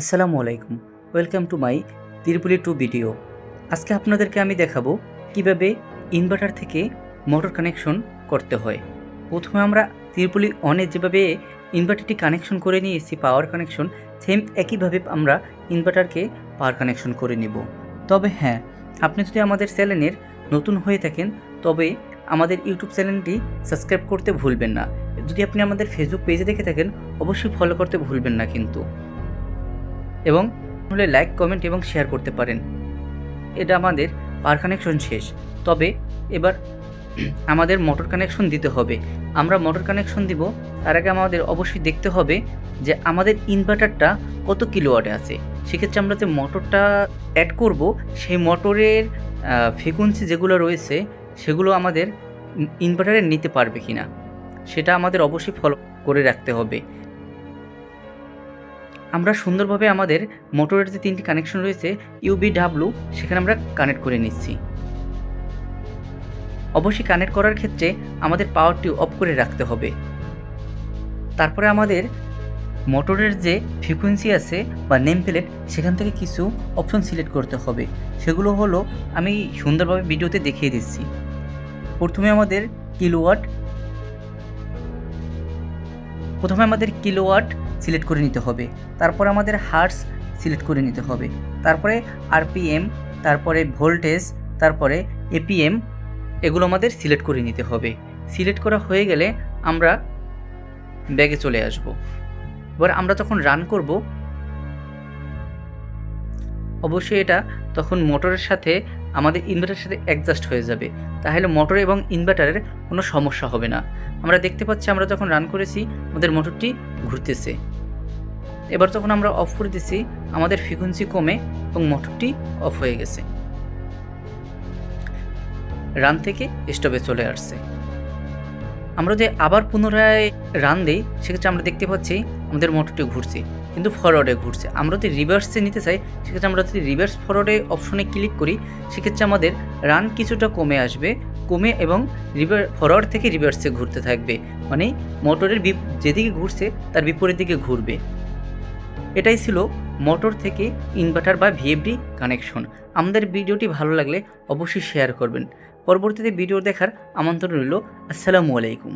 আসসালামু আলাইকুম। Welcome to my তিরপুলি টু ভিডিও আজকে আপনাদেরকে আমি দেখাবো কীভাবে ইনভার্টার থেকে মোটর কানেকশন করতে হয়। প্রথমে আমরা তিরপুলি অনে যেভাবে ইনভার্টারটি কানেকশন করে নিয়েছি পাওয়ার কানেকশন সেম একইভাবে আমরা ইনভার্টারকে পাওয়ার কানেকশন করে নিব। তবে হ্যাঁ আপনি যদি আমাদের চ্যানেলের নতুন হয়ে থাকেন, তবে আমাদের ইউটিউব চ্যানেলটি সাবস্ক্রাইব করতে ভুলবেন না। যদি আপনি আমাদের ফেসবুক পেজে দেখে থাকেন, অবশ্যই ফলো করতে ভুলবেন না কিন্তু। এবং হলে লাইক কমেন্ট এবং শেয়ার করতে পারেন। এটা আমাদের পার কানেকশন শেষ। তবে এবার আমাদের মোটর কানেকশন দিতে হবে। আমরা মোটর কানেকশন দিব, তার আগে আমাদের অবশ্যই দেখতে হবে যে আমাদের ইনভার্টারটা কত কিলোওয়াটে আছে। সেক্ষেত্রে আমরা যে মোটরটা অ্যাড করব, সেই মোটরের ফ্রিকুয়েন্সি যেগুলো রয়েছে, সেগুলো আমাদের ইনভার্টারে নিতে পারবে কি না সেটা আমাদের অবশ্যই ফলো করে রাখতে হবে। আমরা সুন্দরভাবে আমাদের মোটরের যে তিনটি কানেকশন রয়েছে ইউবি ডাব্লু সেখানে আমরা কানেক্ট করে নিচ্ছি। অবশ্যই কানেক্ট করার ক্ষেত্রে আমাদের পাওয়ারটি অফ করে রাখতে হবে। তারপরে আমাদের মোটরের যে ফ্রিকুয়েন্সি আছে বা নেম প্লেট সেখান থেকে কিছু অপশন সিলেক্ট করতে হবে। সেগুলো হলো আমি সুন্দরভাবে ভিডিওতে দেখিয়ে দিচ্ছি। প্রথমে আমাদের কিলোওয়াট প্রথমে আমাদের কিলোওয়াট সিলেক্ট করে নিতে হবে। তারপর আমাদের হার্স সিলেক্ট করে নিতে হবে। তারপরে আরপিএম, তারপরে ভোল্টেজ, তারপরে এপিএম, এগুলো আমাদের সিলেক্ট করে নিতে হবে। সিলেক্ট করা হয়ে গেলে আমরা ব্যাগে চলে আসব। এবার আমরা যখন রান করব অবশ্যই এটা তখন মোটরের সাথে আমাদের ইনভার্টারের সাথে অ্যাডজাস্ট হয়ে যাবে। তাহলে মোটর এবং ইনভার্টারের কোনো সমস্যা হবে না। আমরা দেখতে পাচ্ছি আমরা যখন রান করেছি, আমাদের মোটরটি ঘুরতেছে। এবার যখন আমরা অফ করে দিচ্ছি আমাদের ফ্রিকুয়েন্সি কমে এবং মোটরটি অফ হয়ে গেছে। রান থেকে স্টপে চলে আসছে। আমরা যে আবার পুনরায় রান দিই, সেক্ষেত্রে আমরা দেখতে পাচ্ছি আমাদের মোটরটি ঘুরছে, কিন্তু ফরওয়ার্ডে ঘুরছে। আমরা যদি রিভার্সে নিতে চাই, সেক্ষেত্রে আমরা যদি রিভার্স ফরওয়ার্ডে অপশনে ক্লিক করি, সেক্ষেত্রে আমাদের রান কিছুটা কমে আসবে, কমে এবং রিভার ফরওয়ার্ড থেকে রিভার্সে ঘুরতে থাকবে। মানে মোটরের যেদিকে ঘুরছে, তার বিপরীত দিকে ঘুরবে। এটাই ছিল মোটর থেকে ইনভার্টার বা ভিএফডি কানেকশন আমাদের ভিডিওটি ভালো লাগলে অবশ্যই শেয়ার করবেন। পরবর্তীতে ভিডিও দেখার আমন্ত্রণ রইল। আসসালামু আলাইকুম।